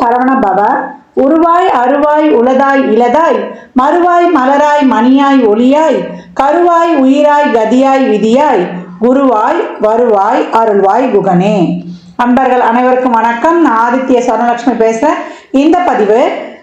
சரவண பவ உருவாய் அருவாய் உளதாய் இலதாய் மறுவாய் மலராய் மணியாய் ஒளியாய் கருவாய் உயிராய் கதியாய் விதியாய் குருவாய் வருவாய் அருள்வாய் குகனே. அன்பர்கள் அனைவருக்கும் வணக்கம். நான் ஆதித்ய சரணலட்சுமி பேசுகிறேன் இந்த பதிவு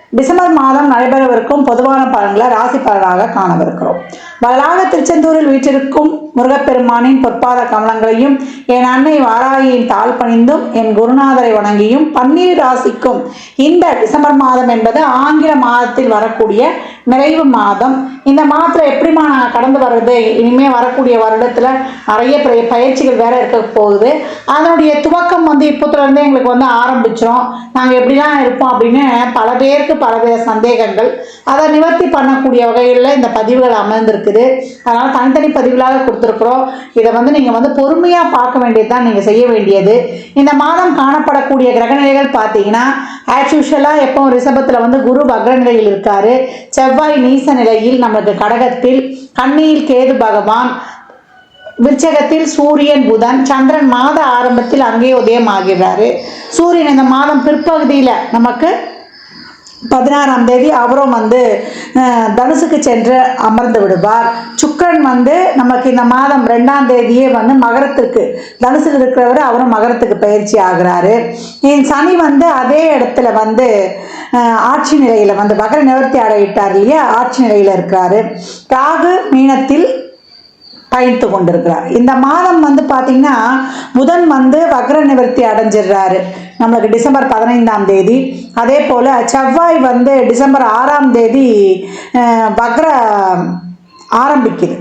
டிசம்பர் மாதம் நடைபெறவிருக்கும் பொதுவான பலன்களை ராசி பலனாக காணவிருக்கிறோம். வளாக திருச்செந்தூரில் வீற்றிருக்கும் முருகப்பெருமானின் பொற்பாத கமலங்களையும் என் அன்னை வாராகியின் தாழ் பணிந்தும் என் குருநாதரை வணங்கியும் பன்னீர் ராசிக்கும் இந்த டிசம்பர் மாதம் என்பது ஆங்கில மாதத்தில் வரக்கூடிய நிறைவு மாதம். இந்த மாதத்தில் எப்படிமா நான் கடந்து வர்றது? இனிமேல் வரக்கூடிய வருடத்தில் நிறைய பயிற்சிகள் வேற இருக்க போகுது. அதனுடைய துவக்கம் வந்து இப்போத்துல இருந்தே எங்களுக்கு வந்து ஆரம்பிச்சிடும் நாங்கள் எப்படிலாம் இருப்போம் அப்படின்னு பல பேருக்கு பல பேர் சந்தேகங்கள். அதை நிவர்த்தி பண்ணக்கூடிய வகையில் இந்த பதிவுகள் அமர்ந்திருக்குது அதனால் தனித்தனி பதிவுகளாக கொடுத்துருக்குறோம். இதை வந்து நீங்கள் வந்து பொறுமையாக பார்க்க வேண்டியது தான் நீங்கள் செய்ய வேண்டியது. இந்த மாதம் காணப்படக்கூடிய கிரகநிலைகள் பார்த்தீங்கன்னா ஆஸ் யூஷுவலாக எப்பவும் ரிஷபத்தில் வந்து குரு வக்ர நிலையில் செவ்வாய் நீச நிலையில் நமக்கு கடகத்தில் கண்ணியில் கேது பகவான் விருச்சகத்தில் சூரியன் புதன் சந்திரன் மாத ஆரம்பத்தில் அங்கே உதயமாகிறாரு சூரியன் இந்த மாதம் பிற்பகுதியில் நமக்கு பதினாறாம் தேதி அவரும் வந்து தனுசுக்கு சென்று அமர்ந்து விடுவார். சுக்கரன் வந்து நமக்கு இந்த மாதம் ரெண்டாம் தேதியே வந்து மகரத்துக்கு தனுசுக்கு இருக்கிறவர் அவரும் மகரத்துக்கு பயிற்சி ஆகிறாரு. என் சனி வந்து அதே இடத்துல வந்து ஆட்சி நிலையில் வந்து மகர நிவர்த்தி அடையிட்டார் இல்லையா? ஆட்சி நிலையில் இருக்கிறாரு. ராகு மீனத்தில் பயணித்து கொண்டிருக்கிறார். இந்த மாதம் வந்து பார்த்தீங்கன்னா புதன் வந்து வக்ர நிவர்த்தி அடைஞ்சிடுறாரு. நம்மளுக்கு டிசம்பர் பதினைந்தாம் தேதி. அதே போல் செவ்வாய் வந்து டிசம்பர் ஆறாம் தேதி வக்ர ஆரம்பிக்குது.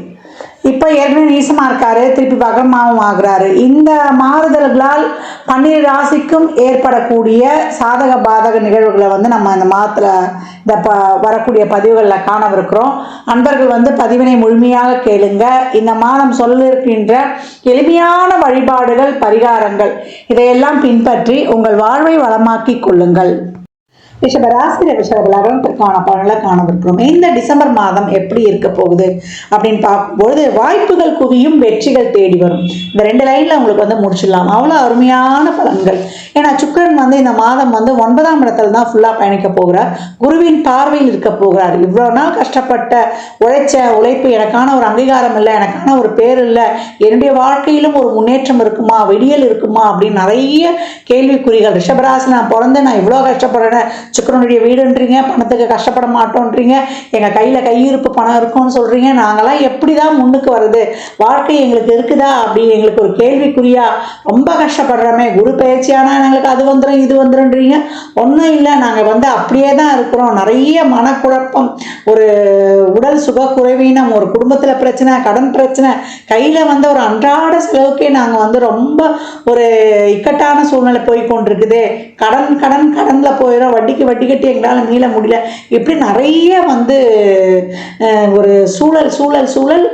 இப்போ ஏற்கனவே நீசமாக இருக்காரு திருப்பி வகமாவும் ஆகிறாரு. இந்த மாறுதல்களால் பன்னிரு ராசிக்கும் ஏற்படக்கூடிய சாதக பாதக நிகழ்வுகளை வந்து நம்ம இந்த மாதத்தில் இந்த ப வரக்கூடிய பதிவுகளில் காணவிருக்கிறோம். அன்பர்கள் வந்து பதிவினை முழுமையாக கேளுங்க. இந்த மாதம் சொல்லிருக்கின்ற எளிமையான வழிபாடுகள் பரிகாரங்கள் இதையெல்லாம் பின்பற்றி உங்கள் வாழ்வை வளமாக்கிக் கொள்ளுங்கள். ரிஷபராசி ரிஷப லக்னத்திற்கான பலன்களை காணவிருக்கிறோம். இந்த டிசம்பர் மாதம் எப்படி இருக்க போகுது அப்படின்னு பார்க்கும்பொழுது வாய்ப்புகள் குவியும் வெற்றிகள் தேடி வரும். இந்த ரெண்டு லைன்ல உங்களுக்கு வந்து முடிச்சிடலாம். அவ்வளோ அருமையான பலன்கள். ஏன்னா சுக்கிரன் வந்து இந்த மாதம் வந்து ஒன்பதாம் இடத்துல தான் ஃபுல்லாக பயணிக்க போகிறார். குருவின் பார்வையில் இருக்க போகிறார். இவ்வளோ நாள் கஷ்டப்பட்ட உழைச்ச உழைப்பு எனக்கான ஒரு அங்கீகாரம் இல்லை எனக்கான ஒரு பேர் இல்லை. என்னுடைய வாழ்க்கையிலும் ஒரு முன்னேற்றம் இருக்குமா விடியல் இருக்குமா அப்படின்னு நிறைய கேள்விக்குறிகள். ரிஷபராசி நான் பிறந்து நான் இவ்வளோ கஷ்டப்படுறேன். சுக்கரனுடைய வீடுன்றீங்க பணத்துக்கு கஷ்டப்பட மாட்டோன்றீங்க எங்கள் கையில் கையிருப்பு பணம் இருக்கும்னு சொல்கிறீங்க நாங்களாம் எப்படி தான் முன்னுக்கு வருது வாழ்க்கை எங்களுக்கு இருக்குதா? அப்படி எங்களுக்கு ஒரு கேள்விக்குறியா? ரொம்ப கஷ்டப்படுறோமே. குரு பயிற்சியானால் எங்களுக்கு அது வந்துடும் இது வந்துடும்ன்றீங்க ஒன்றும் இல்லை நாங்கள் வந்து அப்படியே தான் இருக்கிறோம். நிறைய மனக்குழப்பம் ஒரு உடல் சுகக்குறைவீனம் ஒரு குடும்பத்தில் பிரச்சனை கடன் பிரச்சனை. கையில் வந்து ஒரு அன்றாட செலவுக்கே நாங்கள் வந்து ரொம்ப ஒரு இக்கட்டான சூழ்நிலை போய் கொண்டிருக்குது. கடன் கடன் கடனில் போயிடும் வட்டிக்கு வட்டி கட்டி எங்களால் மீள முடியல. இப்படி நிறைய வந்து ஒரு சூழல் சூழல் சூழல்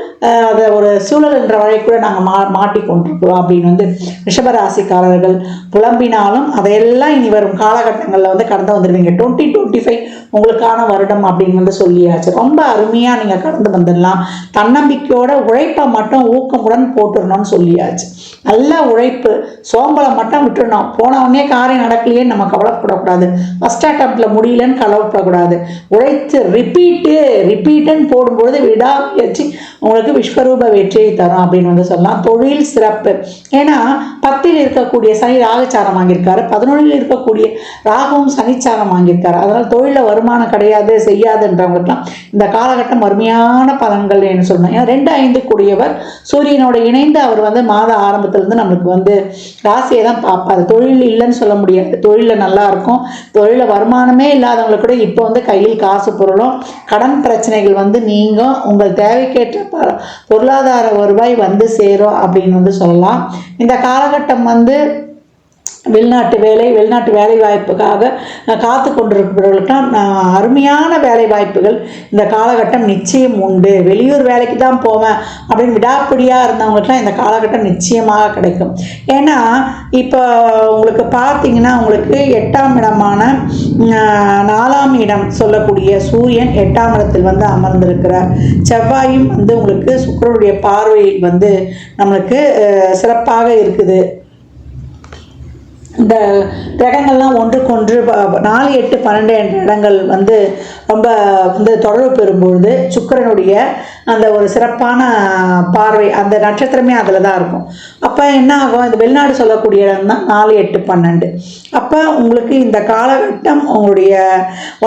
அதை ஒரு சூழல் என்ற வழி கூட நாங்கள் மா மாட்டிக்கொண்டிருக்கிறோம் அப்படின்னு வந்து ரிஷபராசிக்காரர்கள் புலம்பினாலும் அதையெல்லாம் இனி வரும் காலகட்டங்களில் வந்து கடந்து வந்துடுவீங்க டுவெண்ட்டி டுவெண்ட்டி ஃபைவ் உங்களுக்கான வருடம் அப்படின்னு வந்து சொல்லியாச்சு. ரொம்ப அருமையாக நீங்கள் கடந்து வந்துடலாம் தன்னம்பிக்கையோட உழைப்பை மட்டும் ஊக்கமுடன் போட்டுடணும்னு சொல்லியாச்சு. நல்ல உழைப்பு சோம்பலை மட்டும் விட்டுடணும் போன காரை காரியம் நடக்கலையே நம்ம கவலைப்படக்கூடாது. ஃபஸ்ட் அட்டம்ப்டில் முடியலன்னு கவலைப்படக்கூடாது. உழைத்து ரிப்பீட்டு ரிப்பீட்டுன்னு போடும்பொழுது விடாமுயற்சி உங்களுக்கு விஸ்வரூப வெற்றியை தரும் அப்படின்னு வந்து சொல்லலாம். தொழில் சிறப்பு. ஏன்னா பத்தில் இருக்கக்கூடிய சனி ராகச்சாரம் வாங்கியிருக்காரு. பதினொன்றில் இருக்கக்கூடிய ராகவும் சனிச்சாரம் வாங்கியிருக்காரு. அதனால் தொழிலில் வருமானம் கிடையாது செய்யாதுன்றவங்கலாம் இந்த காலகட்டம் அருமையான பலன்கள் என்று சொல்லணும். ஏன்னா ரெண்டு ஐந்து கூடியவர் சூரியனோட இணைந்து அவர் வந்து மாத ஆரம்பத்திலேருந்து நம்மளுக்கு வந்து ராசியை தான் பார்ப்பார். தொழில் இல்லைன்னு சொல்ல முடியாது. தொழிலில் நல்லா இருக்கும். தொழிலில் வருமானமே இல்லாதவங்களுக்கு கூட இப்போ வந்து கையில் காசு பொருளும் கடன் பிரச்சனைகள் வந்து நீங்கும். உங்கள் தேவைக்கேற்ற பொருளாதார வருவாய் வந்து சேரும் அப்படின்னு வந்து சொல்லலாம். இந்த காலகட்டம் வந்து வெளிநாட்டு வேலை வெளிநாட்டு வேலை வாய்ப்புக்காக காத்து கொண்டிருக்கிறவர்களுக்கெல்லாம் நான் அருமையான வேலை வாய்ப்புகள் இந்த காலகட்டம் நிச்சயம் உண்டு. வெளியூர் வேலைக்கு தான் போவேன் அப்படின்னு விடாப்பிடியாக இருந்தவங்களுக்குலாம் இந்த காலகட்டம் நிச்சயமாக கிடைக்கும். ஏன்னா இப்போ உங்களுக்கு பார்த்தீங்கன்னா உங்களுக்கு எட்டாம் இடமான நாலாம் இடம் சொல்லக்கூடிய சூரியன் எட்டாம் இடத்தில் வந்து அமர்ந்திருக்கிறார். செவ்வாயும் வந்து உங்களுக்கு சுக்கரனுடைய பார்வையில் வந்து நம்மளுக்கு சிறப்பாக இருக்குது. இந்த கிரகங்கள்லாம் ஒன்றுக்கொன்று நாலு எட்டு பன்னெண்டு என்ற இடங்கள் வந்து ரொம்ப வந்து தொடர்பு பெறும்பொழுது சுக்கிரனுடைய அந்த ஒரு சிறப்பான பார்வை அந்த நட்சத்திரமே அதில் தான் இருக்கும். அப்போ என்ன ஆகும்? இந்த வெளிநாடு சொல்லக்கூடிய இடம் தான் நாலு எட்டு பன்னெண்டு. அப்போ உங்களுக்கு இந்த காலகட்டம் உங்களுடைய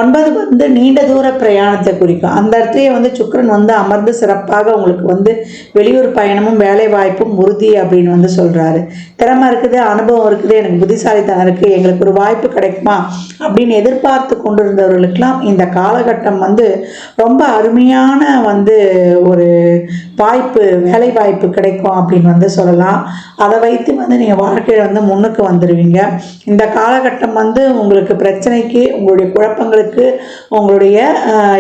ஒன்பது வந்து நீண்ட தூர பிரயாணத்தை குறிக்கும். அந்த இடத்துலயே வந்து சுக்கரன் வந்து அமர்ந்து சிறப்பாக உங்களுக்கு வந்து வெளியூர் பயணமும் வேலை வாய்ப்பும் உறுதி அப்படின்னு வந்து சொல்கிறாரு திறமை இருக்குது அனுபவம் இருக்குது எனக்கு புத்திசாலித்தனம் இருக்குது எங்களுக்கு ஒரு வாய்ப்பு கிடைக்குமா அப்படின்னு எதிர்பார்த்து கொண்டிருந்தவர்களுக்கெல்லாம் இந்த காலகட்டம் வந்து ரொம்ப அருமையான வந்து ஒரு வாய்ப்பு வேலை வாய்ப்பு கிடைக்கும் அப்படின்னு வந்து சொல்லலாம். அதை வைத்து வந்து நீங்கள் வாழ்க்கையில் வந்து முன்னுக்கு வந்துடுவீங்க இந்த காலகட்டம் வந்து உங்களுக்கு பிரச்சனைக்கு உங்களுடைய குழப்பங்களுக்கு உங்களுடைய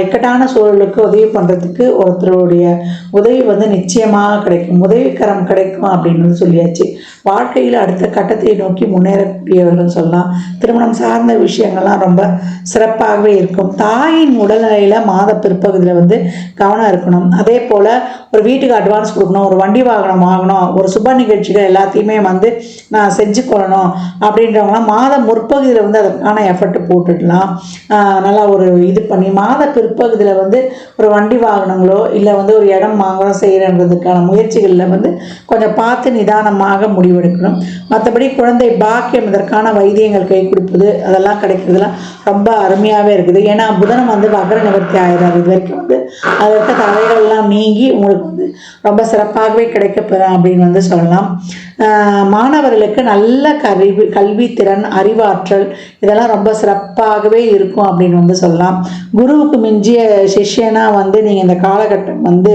இக்கட்டான சூழலுக்கு உதவி பண்ணுறதுக்கு ஒருத்தருடைய உதவி வந்து நிச்சயமாக கிடைக்கும். உதவிக்கரம் கிடைக்கும் அப்படின்னு வந்து சொல்லியாச்சு. வாழ்க்கையில் அடுத்த கட்டத்தை நோக்கி முன்னேறக்கூடியவர்கள் சொல்லலாம். திருமணம் சார்ந்த விஷயங்கள்லாம் ரொம்ப சிறப்பாகவே இருக்கும். தாயின் உடல்நிலையில் மாத பிற்பகுதியில் வந்து கவனம் இருக்கணும். அதே போல் ஒரு வீட்டுக்கு அட்வான்ஸ் கொடுக்கணும் ஒரு வண்டி வாகனம் வாங்கணும் ஒரு சுப நிகழ்ச்சிகள் எல்லாத்தையுமே வந்து நான் செஞ்சு கொள்ளணும் அப்படின்றவங்களாம் மாத முற்பகுதியில் வந்து அதற்கான எஃபர்ட் போட்டுடலாம் நல்லா ஒரு இது பண்ணி மாத பிற்பகுதியில் வந்து ஒரு வண்டி வாகனங்களோ இல்லை வந்து ஒரு இடம் வாங்கணும் செய்கிறன்றதுக்கான முயற்சிகளில் வந்து கொஞ்சம் பார்த்து நிதானமாக முடிவெடுக்கணும். மற்றபடி குழந்தை பாக்கியம் இதற்கான வைத்தியங்கள் கை கொடுப்பது அதெல்லாம் கிடைக்கிறதுலாம் ரொம்ப அருமையாகவே இருக்குது. ஏன்னா புதனம் வந்து வகர நிவர்த்தி ஆயிடாது இது வரைக்கும் வந்து அதற்கு இருக்க எல்லாம் நீங்கி உங்களுக்கு வந்து ரொம்ப சிறப்பாகவே கிடைக்கப்பெறும் அப்படின்னு வந்து சொல்லலாம். மாணவர்களுக்கு நல்ல கல்வி கல்வி திறன் அறிவாற்றல் இதெல்லாம் ரொம்ப சிறப்பாகவே இருக்கும் அப்படின்னு வந்து சொல்லலாம். குருவுக்கு மிஞ்சிய சிஷ்யனா வந்து நீங்கள் இந்த காலகட்டம் வந்து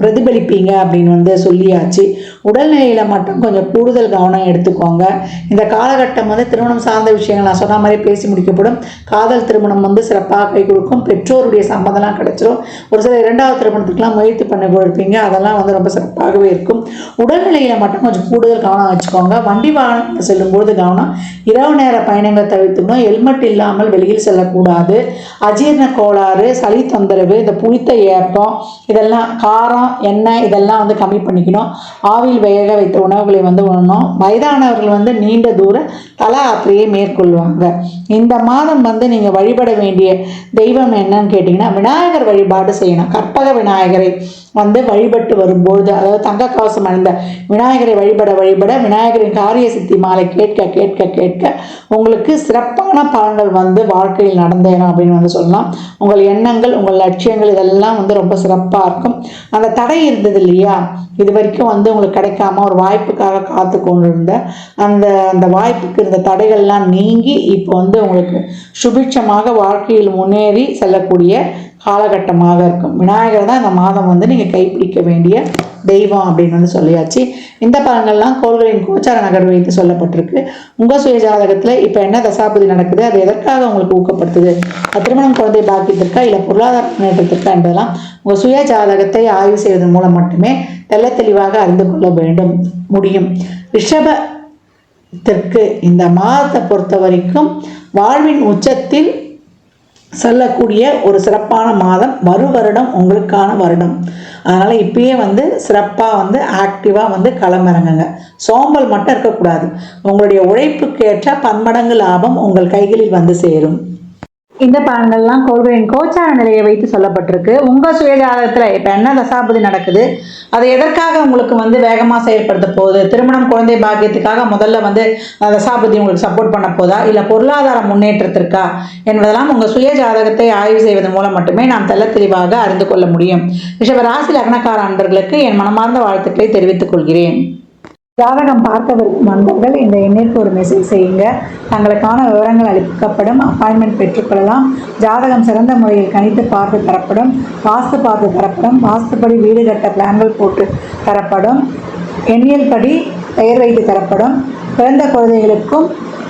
பிரதிபலிப்பீங்க அப்படின்னு வந்து சொல்லியாச்சு. உடல்நிலையில் மட்டும் கொஞ்சம் கூடுதல் கவனம் எடுத்துக்கோங்க. இந்த காலகட்டம் வந்து திருமணம் சார்ந்த விஷயங்கள் நான் சொன்ன மாதிரி பேசி முடிக்கப்படும். காதல் திருமணம் வந்து சிறப்பாக கை கொடுக்கும். பெற்றோருடைய சம்மதம்லாம் கிடைச்சிரும். ஒரு சில இரண்டாவது திருமணத்துக்குலாம் முயற்சி பண்ண கொடுப்பீங்க. அதெல்லாம் வந்து ரொம்ப சிறப்பாகவே இருக்கும். உடல்நிலையில் மட்டும் கொஞ்சம் கூடுதல் கவனம் வச்சுக்கோங்க. வண்டி வாகனம் செல்லும்போது கவனம். இரவு நேர பயணங்களை தவிர்த்துக்கணும். ஹெல்மெட் இல்லாமல் வெளியில் செல்லக்கூடாது. அஜீரண கோளாறு சளி தொந்தரவு இந்த புளித்த ஏப்பம் இதெல்லாம் காரம் எண்ணெய் இதெல்லாம் வந்து கம்மி பண்ணிக்கணும். ஆவியில் வேக வைத்த உணவுகளை வந்து உணணும் வயதானவர்கள் வந்து நீண்ட தூர தல யாத்திரையை மேற்கொள்வாங்க. இந்த மாதம் வந்து நீங்கள் வழிபட வேண்டிய தெய்வம் என்னன்னு கேட்டிங்கன்னா விநாயகர் வழிபாடு செய்யணும். கற்பக விநாயகரை வந்து வழிபட்டு வரும்பொழுது அதாவது தங்க கவசம் அணிந்த விநாயகர் வழிபட வழிபட விநாயகரின் காரிய சித்தி மாலை கேட்க கேட்க கேட்க உங்களுக்கு சிறப்பான பலன்கள் வந்து வாழ்க்கையில் நடந்தேனும் அப்படின்னு வந்து சொல்லலாம். உங்கள் எண்ணங்கள் உங்கள் லட்சியங்கள் இதெல்லாம் வந்து ரொம்ப சிறப்பாக இருக்கும். அந்த தடை இருந்தது இல்லையா? இது வரைக்கும் வந்து உங்களுக்கு கிடைக்காம ஒரு வாய்ப்புக்காக காத்து கொண்டிருந்த அந்த அந்த வாய்ப்புக்கு இருந்த தடைகள்லாம் நீங்கி இப்போ வந்து உங்களுக்கு சுபிட்சமாக வாழ்க்கையில் முன்னேறி செல்லக்கூடிய காலகட்டமாக இருக்கும். விநாயகர் தான் இந்த மாதம் வந்து நீங்கள் கைப்பிடிக்க வேண்டிய தெய்வம் அப்படின்னு வந்து சொல்லியாச்சு. இந்த பலன்கள்லாம் கோள்களின் கோச்சார நகர் வைத்து சொல்லப்பட்டிருக்கு. உங்கள் சுய ஜாதகத்தில் இப்போ என்ன தசாபதி நடக்குது? அது எதற்காக உங்களுக்கு ஊக்கப்படுத்துது? திருமணம் குழந்தை பாக்கியத்திற்கா இல்லை பொருளாதார முன்னேற்றத்திற்கா என்பதெல்லாம் உங்கள் சுய ஜாதகத்தை ஆய்வு செய்வதன் மூலம் மட்டுமே தெல்ல தெளிவாக அறிந்து கொள்ள வேண்டும் முடியும். ரிஷபத்திற்கு இந்த மாதத்தை பொறுத்த வரைக்கும் வாழ்வின் உச்சத்தில் செல்லக்கூடிய ஒரு சிறப்பான மாதம் மறு வருடம் உங்களுக்கான வருடம். அதனால் இப்பயே வந்து சிறப்பாக வந்து ஆக்டிவாக வந்து களமிறங்குங்க. சோம்பல் மட்டும் இருக்கக்கூடாது. உங்களுடைய உழைப்புக்கு ஏற்ற பன்மடங்கு லாபம் உங்கள் கைகளில் வந்து சேரும். இந்த பலன்கள்லாம் கோள்களின் கோச்சார நிலையை வைத்து சொல்லப்பட்டிருக்கு. உங்கள் சுயஜாதகத்தில் இப்போ என்ன தசாபதி நடக்குது? அது எதற்காக உங்களுக்கு வந்து வேகமாக செயல்படுத்த போகுது? திருமணம் குழந்தை பாக்கியத்துக்காக முதல்ல வந்து தசாபதி உங்களுக்கு சப்போர்ட் பண்ண போதா? இல்லை பொருளாதார முன்னேற்றத்திற்கா? என்பதெல்லாம் உங்கள் சுய ஜாதகத்தை ஆய்வு செய்வதன் மூலம் மட்டுமே நாம் தெல்ல தெளிவாக அறிந்து கொள்ள முடியும். ரிஷபராசி லக்னக்கார அன்பர்களுக்கு என் மனமார்ந்த வாழ்த்துக்களை தெரிவித்துக் கொள்கிறேன். ஜாதகம் பார்க்க வந்தவர்கள் நண்பர்கள் இந்த எண்ணிற்கு ஒரு மெசேஜ் செய்யுங்க. தங்களுக்கான விவரங்கள் அளிக்கப்படும். அப்பாயின்மெண்ட் பெற்றுக்கொள்ளலாம். ஜாதகம் சிறந்த முறையில் கணித்து பார்த்து தரப்படும். வாஸ்து பார்த்து தரப்படும். வாஸ்துப்படி வீடு கட்ட பிளான்கள் போட்டு தரப்படும். எண்ணியல் படி பெயர் வைத்து தரப்படும். பிறந்த குழந்தைகளுக்கும்